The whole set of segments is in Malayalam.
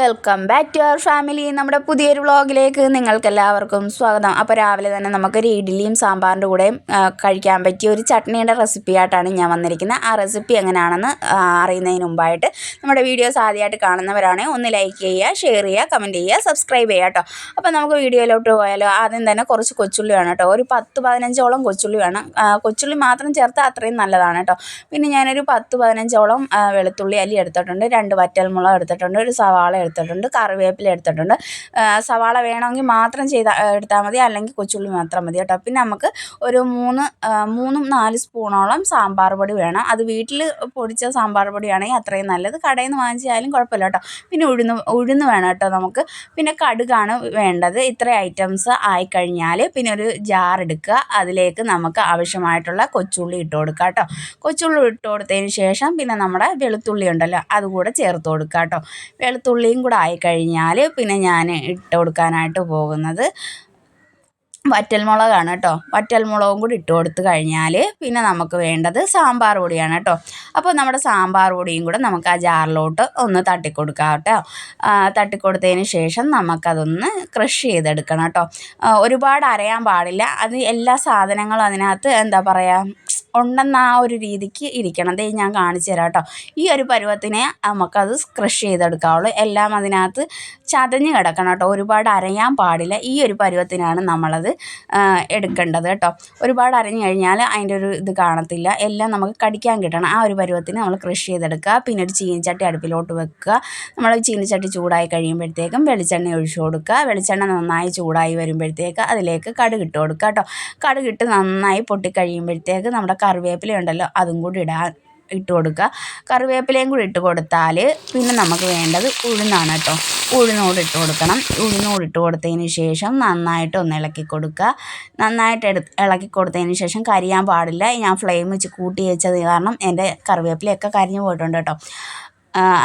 Welcome back to our family നമ്മുടെ പുതിയൊരു വ്ളോഗിലേക്ക് നിങ്ങൾക്ക് എല്ലാവർക്കും സ്വാഗതം. അപ്പോൾ രാവിലെ തന്നെ നമുക്കൊരു ഇഡ്ഡലിയും സാമ്പാറിന്റെ കൂടെയും കഴിക്കാൻ പറ്റിയ ഒരു ചട്നിയുടെ റെസിപ്പി ആയിട്ടാണ് ഞാൻ വന്നിരിക്കുന്നത്. ആ റെസിപ്പി എങ്ങനെയാണെന്ന് അറിയുന്നതിന് മുമ്പായിട്ട് നമ്മുടെ വീഡിയോസ് ആദ്യമായിട്ട് കാണുന്നവരാണെങ്കിൽ ഒന്ന് ലൈക്ക് ചെയ്യുക ഷെയർ ചെയ്യുക കമന്റ് ചെയ്യുക സബ്സ്ക്രൈബ് ചെയ്യുക കേട്ടോ അപ്പോൾ നമുക്ക് വീഡിയോയിലോട്ട് പോയാലോ ആദ്യം തന്നെ കുറച്ച് കൊച്ചുള്ളി വേണം കേട്ടോ ഒരു പത്ത് പതിനഞ്ചോളം കൊച്ചുള്ളി വേണം. കൊച്ചുള്ളി മാത്രം ചേർത്താൽ അത്രയും നല്ലതാണ് കേട്ടോ പിന്നെ ഞാനൊരു പത്ത് പതിനഞ്ചോളം വെളുത്തുള്ളി അല്ലി എടുത്തിട്ടുണ്ട്. രണ്ട് വറ്റൽമുളക് എടുത്തിട്ടുണ്ട്. ഒരു സവാള എടുത്തിട്ടുണ്ട് കറിവേപ്പില എടുത്തിട്ടുണ്ട്. സവാള വേണമെങ്കിൽ മാത്രം ചെയ്ത എടുത്താൽ മതി. അല്ലെങ്കിൽ കൊച്ചുള്ളി മാത്രം മതി കേട്ടോ. പിന്നെ നമുക്ക് ഒരു മൂന്ന് മൂന്നും നാല് സ്പൂണോളം സാമ്പാർ പൊടി വേണം. അത് വീട്ടിൽ പൊടിച്ച സാമ്പാർ പൊടിയാണെങ്കിൽ അത്രയും നല്ലത്. കടയിൽ നിന്ന് വാങ്ങിച്ചാലും കുഴപ്പമില്ല കേട്ടോ. പിന്നെ ഉഴുന്ന് ഉഴുന്ന് വേണം കേട്ടോ നമുക്ക്. പിന്നെ കടുകാണ് വേണ്ടത്. ഇത്ര ഐറ്റംസ് ആയിക്കഴിഞ്ഞാൽ പിന്നെ ഒരു ജാർ എടുക്കുക. അതിലേക്ക് നമുക്ക് ആവശ്യമായിട്ടുള്ള കൊച്ചുള്ളി ഇട്ട് കൊടുക്കുക കേട്ടോ. കൊച്ചുള്ളി ഇട്ട് കൊടുത്തതിന് ശേഷം പിന്നെ നമ്മുടെ വെളുത്തുള്ളി ഉണ്ടല്ലോ അതുകൂടെ ചേർത്ത് കൊടുക്കുക കേട്ടോ. വെളുത്തുള്ളിയും കൂടെ ആയിക്കഴിഞ്ഞാൽ പിന്നെ ഞാൻ ഇട്ട് കൊടുക്കാനായിട്ട് പോകുന്നത് വറ്റൽമുളകാണ് കേട്ടോ. വറ്റൽമുളകും കൂടി ഇട്ട് കൊടുത്തു കഴിഞ്ഞാൽ പിന്നെ നമുക്ക് വേണ്ടത് സാമ്പാർ പൊടിയാണ് കേട്ടോ. അപ്പോൾ നമ്മുടെ സാമ്പാർ പൊടിയും കൂടെ നമുക്ക് ആ ജാറിലോട്ട് ഒന്ന് തട്ടിക്കൊടുക്കാം കേട്ടോ. തട്ടിക്കൊടുത്തതിന് ശേഷം നമുക്കതൊന്ന് ക്രഷ് ചെയ്തെടുക്കണം കേട്ടോ. ഒരുപാട് അരയാൻ പാടില്ല. അത് എല്ലാ സാധനങ്ങളും അതിനകത്ത് എന്താ പറയുക ഉണ്ടെന്ന ആ ഒരു രീതിക്ക് ഇരിക്കണം. ദേ ഞാൻ കാണിച്ചു തരാം കേട്ടോ. ഈ ഒരു പരുവത്തിനെ നമുക്കത് ക്രഷ് ചെയ്തെടുക്കാവുള്ളൂ. എല്ലാം അതിനകത്ത് ചതഞ്ഞ് കിടക്കണം കേട്ടോ. ഒരുപാട് അരയാൻ പാടില്ല. ഈ ഒരു പരുവത്തിനാണ് നമ്മളത് എടുക്കേണ്ടത് കേട്ടോ. ഒരുപാട് അരഞ്ഞു കഴിഞ്ഞാൽ അതിന്റെ ഒരു ഇത് കാണത്തില്ല. എല്ലാം നമുക്ക് കടിക്കാൻ കിട്ടണം. ആ ഒരു പരുവത്തിന് നമ്മൾ ക്രഷ് ചെയ്തെടുക്കുക. പിന്നെ ഒരു ചീനിച്ചട്ടി അടുപ്പിലോട്ട് വെക്കുക. നമ്മൾ ചീനിച്ചട്ടി ചൂടായി കഴിയുമ്പോഴത്തേക്കും വെളിച്ചെണ്ണ ഒഴിച്ചു കൊടുക്കുക. വെളിച്ചെണ്ണ നന്നായി ചൂടായി വരുമ്പോഴത്തേക്ക് അതിലേക്ക് കടുക് ഇട്ട് കൊടുക്കുക കേട്ടോ. കടുക് ഇട്ട് നന്നായി പൊട്ടിക്കഴിയുമ്പോഴത്തേക്ക് നമ്മുടെ കറിവേപ്പില ഉണ്ടല്ലോ അതും കൂടി ഇടാൻ ഇട്ട് കൊടുക്കുക. കറിവേപ്പിലയും കൂടി ഇട്ട് കൊടുത്താൽ പിന്നെ നമുക്ക് വേണ്ടത് ഉഴുന്നാണ് കേട്ടോ. ഉഴുന്നോട് ഇട്ട് കൊടുക്കണം. ഉഴുന്നോട് ഇട്ട് കൊടുത്തതിന് ശേഷം നന്നായിട്ട് ഒന്ന് ഇളക്കി കൊടുക്കുക. നന്നായിട്ട് എടു ഇളക്കി കൊടുത്തതിന് ശേഷം കരിയാൻ പാടില്ല. ഞാൻ ഫ്ലെയിം വെച്ച് കൂട്ടി വെച്ചത് കാരണം എന്റെ കറിവേപ്പിലയൊക്കെ കരിഞ്ഞു പോയിട്ടുണ്ട് കേട്ടോ.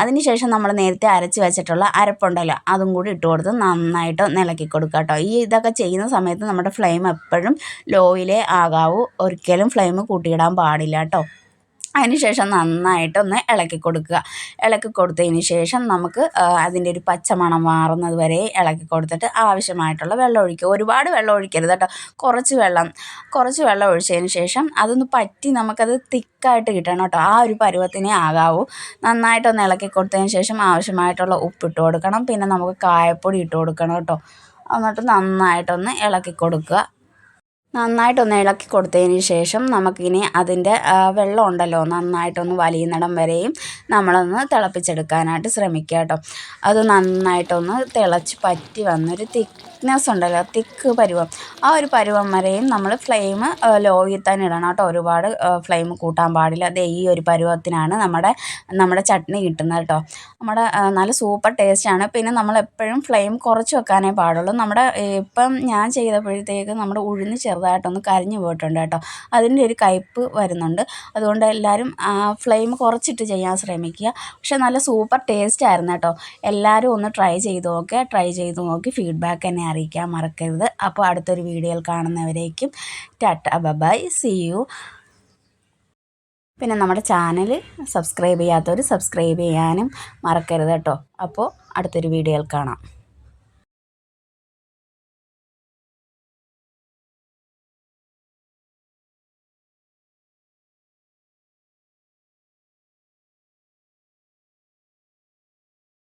അതിനുശേഷം നമ്മൾ നേരത്തെ അരച്ച് വെച്ചിട്ടുള്ള അരപ്പുണ്ടല്ലോ അതും കൂടി ഇട്ട് കൊടുത്ത് നന്നായിട്ട് ഇളക്കി കൊടുക്കുക കേട്ടോ. ഈ ഇതൊക്കെ ചെയ്യുന്ന സമയത്ത് നമ്മുടെ ഫ്ലെയിം എപ്പോഴും ലോയിലേ ആകാവൂ. ഒരിക്കലും ഫ്ലെയിം കൂട്ടിയിടാൻ പാടില്ല കേട്ടോ. അതിന് ശേഷം നന്നായിട്ടൊന്ന് ഇളക്കി കൊടുക്കുക. ഇളക്കി കൊടുത്തതിന് ശേഷം നമുക്ക് അതിന്റെ ഒരു പച്ചമണം മാറുന്നത് വരെ ഇളക്കി കൊടുത്തിട്ട് ആവശ്യമായിട്ടുള്ള വെള്ളം ഒഴിക്കുക. ഒരുപാട് വെള്ളം ഒഴിക്കരുത് കേട്ടോ. കുറച്ച് വെള്ളം കുറച്ച് വെള്ളം ഒഴിച്ചതിന് ശേഷം അതൊന്ന് പറ്റി നമുക്കത് തിക്കായിട്ട് കിട്ടണം കേട്ടോ. ആ ഒരു പരുവത്തിനെ ആകാവൂ. നന്നായിട്ടൊന്ന് ഇളക്കി കൊടുത്തതിന് ശേഷം ആവശ്യമായിട്ടുള്ള ഉപ്പിട്ട് കൊടുക്കണം. പിന്നെ നമുക്ക് കായപ്പൊടി ഇട്ട് കൊടുക്കണം കേട്ടോ. എന്നിട്ട് നന്നായിട്ടൊന്ന് ഇളക്കി കൊടുക്കുക. നന്നായിട്ടൊന്ന് ഇളക്കി കൊടുത്തതിന് ശേഷം നമുക്കിനി അതിന്റെ വെള്ളം ഉണ്ടല്ലോ നന്നായിട്ടൊന്ന് വലിയുന്നിടം വരെയും നമ്മളൊന്ന് തിളപ്പിച്ചെടുക്കാനായിട്ട് ശ്രമിക്കുക കേട്ടോ. അത് നന്നായിട്ടൊന്ന് തിളച്ച് പറ്റി വന്നൊരു തിക്നെസ് ഉണ്ടല്ലോ തിക്ക് പരുവം. ആ ഒരു പരുവം വരെയും നമ്മൾ ഫ്ലെയിം ലോയിൽ തന്നെ ഇടണം കേട്ടോ. ഒരുപാട് ഫ്ലെയിം കൂട്ടാൻ പാടില്ല. അതേ ഈ ഒരു പരുവത്തിനാണ് നമ്മുടെ നമ്മുടെ ചട്നി കിട്ടുന്നത് കേട്ടോ. നമ്മുടെ നല്ല സൂപ്പർ ടേസ്റ്റാണ്. പിന്നെ നമ്മൾ എപ്പോഴും ഫ്ലെയിം കുറച്ച് വെക്കാനേ പാടുള്ളൂ. നമ്മുടെ ഇപ്പം ഞാൻ ചെയ്തപ്പോഴത്തേക്ക് നമ്മുടെ ഉഴുന്ന് ചെറുതായിട്ടൊന്ന് കരിഞ്ഞു പോയിട്ടുണ്ട് കേട്ടോ. അതിന്റെ ഒരു കയ്പ്പ് വരുന്നുണ്ട്. അതുകൊണ്ട് എല്ലാവരും ഫ്ലെയിം കുറച്ചിട്ട് ചെയ്യാൻ ശ്രമിക്കുക. പക്ഷെ നല്ല സൂപ്പർ ടേസ്റ്റ് ആയിരുന്നു കേട്ടോ. എല്ലാവരും ഒന്ന് ട്രൈ ചെയ്ത് നോക്കുക ട്രൈ ചെയ്ത് നോക്കി. ഫീഡ്ബാക്ക് എന്നെ അറിയിക്കാൻ മറക്കരുത്. അപ്പോൾ അടുത്തൊരു വീഡിയോയിൽ കാണുന്നവരേക്കും tata bye bye see you. പിന്നെ നമ്മുടെ ചാനൽ സബ്സ്ക്രൈബ് ചെയ്യാത്തവർ സബ്സ്ക്രൈബ് ചെയ്യാനും മറക്കരുത് കേട്ടോ. അപ്പോൾ അടുത്തൊരു വീഡിയോയിൽ കാണാം.